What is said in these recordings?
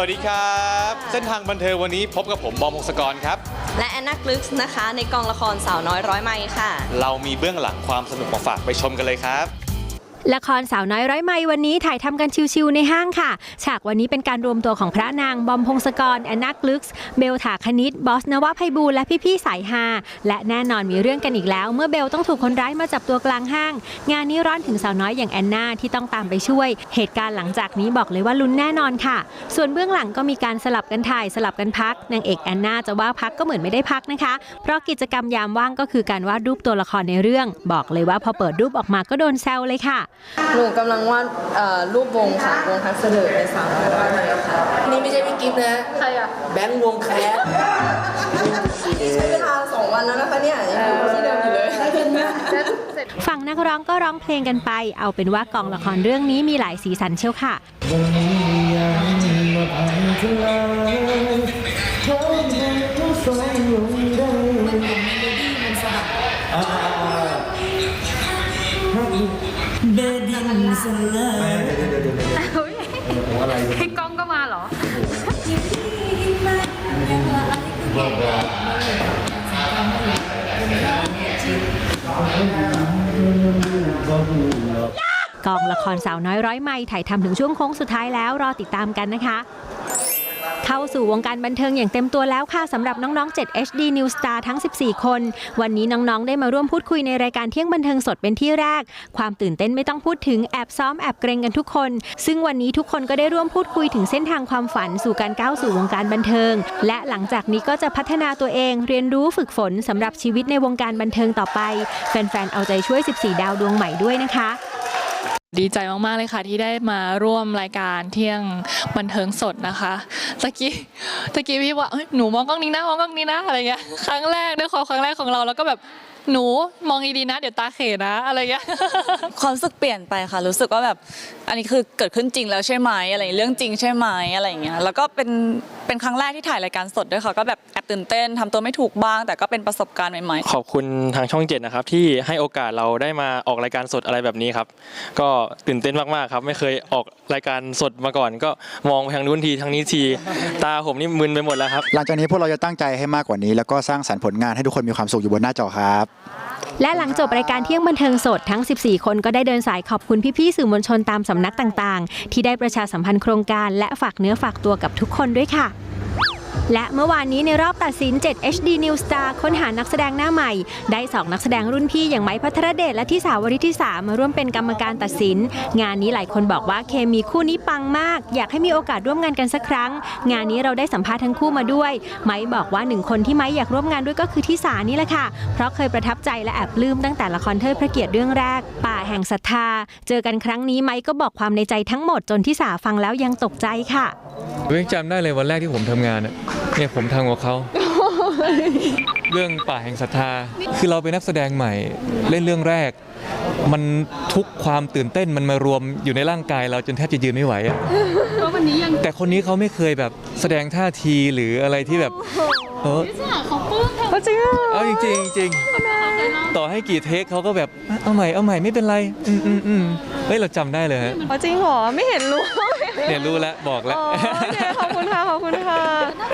วัสดีครับ เส้นทางบันเทิงวันนี้พบกับผมบอมพงศกรครับ และแอนนากลึกส์นะคะ ในกองละครสาวน้อยร้อยไม้ค่ะ เรามีเบื้องหลังความสนุกมาฝากไปชมกันเลยครับ ละครสาวน้อยร้อยไม้วันนี้ถ่ายทำกันชิวๆในห้างค่ะ ฉากวันนี้เป็นการรวมตัวของพระนางบอมพงศกร แอนนากลึกส์เบลถาคณิต บอสนวภัยบูลและพี่ๆสายฮาและแน่นอนมีเรื่องกันอีกแล้ว เมื่อเบลต้องถูกคนร้ายมาจับตัวกลางห้าง งานนี้ร้อนถึงสาวน้อยอย่างแอนนาที่ต้องตามไปช่วย เหตุการณ์หลังจากนี้บอกเลยว่าลุ้นแน่นอนค่ะ ส่วนเบื้องหลังก็มีการสลับกันถ่ายสลับกันพักนางเอกแอนนาจะว่าพักก็เหมือนไม่ได้พักนะคะ เพราะกิจกรรมยามว่างก็คือการวาดรูปตัวละครในเรื่อง บอกเลยว่าพอเปิดรูปออกมาก็โดนแซวเลยค่ะ หนูกำลังวาดเอ่อรูปวงค่ะ วงทักเสดิร์ในสาวน้อยร้อยไม้ค่ะนี่ไม่ใช่พี่กิฟต์นะ ใครอะ แบงค์วงแคสใช้เวลาสองวันแล้วนะคะเนี่ยยังอยู่ที่เดิมอยู่เลยฝั่งนักร้องก็ร้องเพลงกันไป เอาเป็นว่ากองละครเรื่องนี้มีหลายสีสันเชียวค่ะ วันนี้ยังมาผ่านทลายเขาบอกว่าสายลงได้อ่า เบดินสลายพี่ก้องก็มาเหรอ กองละครสาวน้อยร้อยไม้ถ่ายทำถึงช่วงโค้งสุดท้ายแล้วรอติดตามกันนะคะ เข้าสู่วงการบันเทิงอย่างเต็มตัวแล้วค่ะสำหรับน้องๆ 7 HD New Star ทั้ง 14 คน วันนี้น้องๆ ได้มาร่วมพูดคุยในรายการเที่ยงบันเทิงสดเป็นที่แรก ความตื่นเต้นไม่ต้องพูดถึงแอบซ้อมแอบเกรงกันทุกคน ซึ่งวันนี้ทุกคนก็ได้ร่วมพูดคุยถึงเส้นทางความฝันสู่การก้าวสู่วงการบันเทิง และหลังจากนี้ก็จะพัฒนาตัวเอง เรียนรู้ฝึกฝนสำหรับชีวิตในวงการบันเทิงต่อไปแฟนๆเอาใจช่วย 14 ดาวดวงใหม่ด้วยนะคะ ดีใจมาก ๆ เลยค่ะ ที่ได้มาร่วมรายการเที่ยงบันเทิงสดนะคะตะกี้ตะกี้พี่ว่าเอ้ยหนูมองกล้องนี้นะมองกล้องนี้นะอะไรเงี้ยครั้งแรกด้วยความครั้งแรกของเราแล้วก็แบบ หนูมองดีๆนะ เดี๋ยวตาเขนะ อะไรเงี้ย ความรู้สึกเปลี่ยนไปค่ะ รู้สึกว่าแบบอันนี้คือเกิดขึ้นจริงแล้วใช่ไหมอะไรอย่างเงี้ยเรื่องจริงใช่ไหมอะไรอย่างเงี้ยแล้วก็เป็นเป็นครั้งแรกที่ถ่ายรายการสดด้วยค่ะก็แบบแอบตื่นเต้นทำตัวไม่ถูกบ้าง แต่ก็เป็นประสบการณ์ใหม่ๆ ขอบคุณทางช่องเจ็ดนะครับที่ให้โอกาสเราได้มาออกรายการสดอะไรแบบนี้ครับ ก็ตื่นเต้นมากๆครับ ไม่เคยออกรายการสดมาก่อน ก็มองไปทางนู้นทีทางนี้ที ตาผมนี่มึนไปหมดแล้วครับ หลังจากนี้พวกเราจะตั้งใจให้มากกว่านี้ แล้วก็สร้างสรรค์ผลงานให้ทุกคนมีความสุขอยู่บนหน้าจอครับและหลังจบรายการเที่ยงบันเทิงสดทั้ง 14 คนก็ได้เดินสายขอบคุณพี่ๆสื่อมวลชนตามสำนักต่างๆ ที่ได้ประชาสัมพันธ์โครงการและฝากเนื้อฝากตัวกับทุกคนด้วยค่ะ และเมื่อวานนี้ในรอบตัดสิน 7 HD New Star ค้นหานักแสดงหน้าใหม่ ได้ 2 นักแสดงรุ่นพี่อย่างไม้พัทรเดชและที่สาวริธิสามาร่วมเป็นกรรมการตัดสิน งานนี้หลายคนบอกว่าเคมีคู่นี้ปังมาก อยากให้มีโอกาสร่วมงานกันสักครั้ง งานนี้เราได้สัมภาษณ์ทั้งคู่มาด้วย ไม้บอกว่าหนึ่งคนที่ไม้อยากร่วมงานด้วยก็คือที่สานี่แหละค่ะ เพราะเคยประทับใจและแอบลืมตั้งแต่ละครเทิดพระเกียรติเรื่องแรก ป่าแห่งศรัทธา เจอกันครั้งนี้ไม้ก็บอกความในใจทั้งหมดจนที่สาฟังแล้วยังตกใจค่ะ ผมยังจำได้เลยวันแรกที่ผมทำงานอะเนี่ยผมทำกับเขา เรื่องป่าแห่งศรัทธา คือเราเป็นนักแสดงใหม่ เล่นเรื่องแรก มันทุกความตื่นเต้นมันมารวมอยู่ในร่างกายเราจนแทบจะยืนไม่ไหวอะแต่คนนี้เขาไม่เคยแบบแสดงท่าทีหรืออะไรที่แบบเออเอาจริงๆจริงๆต่อให้กี่เทคเขาก็แบบเอาใหม่เอาใหม่ไม่เป็นไร อืมอืมอืมเฮ้ยเราจำได้เลยฮะจริงเหรอไม่เห็นรู้ เนี่ยรู้แล้วบอกแล้ว โอเคขอบคุณค่ะขอบคุณค่ะ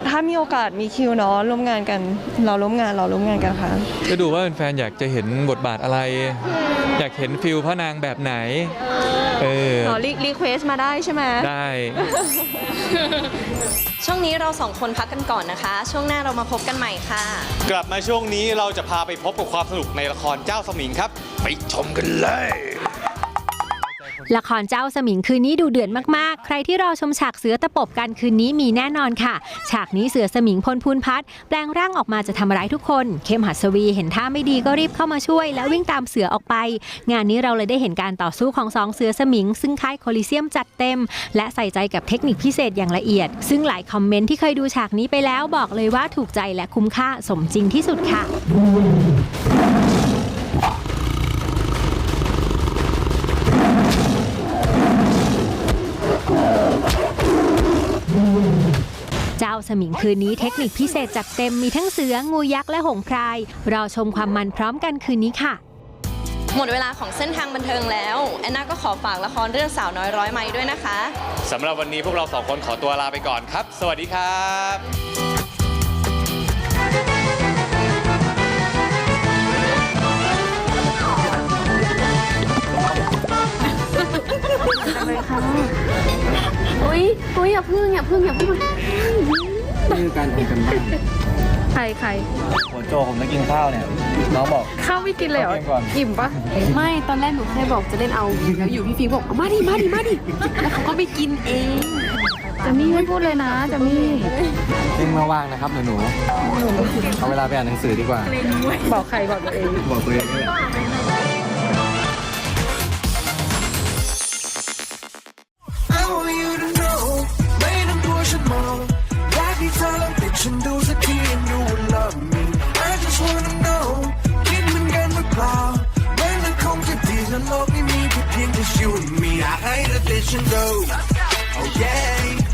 ถ้ามีโอกาสมีคิวเนาะร่วมงานกัน เราร่วมงานเราร่วมงานกันค่ะ ก็ดูว่าแฟนๆอยากจะเห็นบทบาทอะไร อยากเห็นฟิลพระนางแบบไหน เอออ๋อรีรีเควสมาได้ใช่ไหมได้ ช่วงนี้เราสองคนพักกันก่อนนะคะ ช่วงหน้าเรามาพบกันใหม่ค่ะ กลับมาช่วงนี้เราจะพาไปพบกับความสนุกในละครเจ้าสมิงครับ ไปชมกันเลย ละครเจ้าสมิงคืนนี้ดูเดือดมากๆ ใครที่รอชมฉากเสือตะปบกันคืนนี้มีแน่นอนค่ะ ฉากนี้เสือสมิงพลพูนพัฒน์แปลงร่างออกมาจะทำร้ายทุกคน เข้มหัสวีเห็นท่าไม่ดีก็รีบเข้ามาช่วย และวิ่งตามเสือออกไป งานนี้เราเลยได้เห็นการต่อสู้ของสองเสือสมิง ซึ่งค่ายโคลิเซียมจัดเต็ม และใส่ใจกับเทคนิคพิเศษอย่างละเอียด ซึ่งหลายคอมเมนต์ที่เคยดูฉากนี้ไปแล้วบอกเลยว่าถูกใจและคุ้มค่าสมจริงที่สุดค่ะ สมิงคืนนี้เทคนิคพิเศษจัดเต็มมีทั้งเสือ งูยักษ์และหงส์พราย รอชมความมันพร้อมกันคืนนี้ค่ะ หมดเวลาของเส้นทางบันเทิงแล้ว แอนนาก็ขอฝากละครเรื่องสาวน้อยร้อยไม้ด้วยนะคะ สำหรับวันนี้พวกเราสองคนขอตัวลาไปก่อนครับ สวัสดีครับอุ้ยอุ้ยอย่าพึ่งอย่าพึ่งอย่าพึ่ง นี่คือการทำกันบ้านใครใครหัวโจผมจะกินข้าวเนี่ยน้องบอก ข้าวไม่กินเลยเหรอเอาเกมก่อน อิ่มปะไม่ตอนแรกหนูแค่บอกจะเล่นเอาแล้วอยู่พี่ฟิล์มบอกเอามาดิมาดิมาดิแล้วเขาก็ไปกินเองจะมี่ไม่พูดเลยนะจะมี่ยิ่งมาว่างนะครับหนูๆเอาเวลาไปอ่านหนังสือดีกว่า บอกใครบอกตัวเอง บอกตัวเองด้วย นดู oh yeah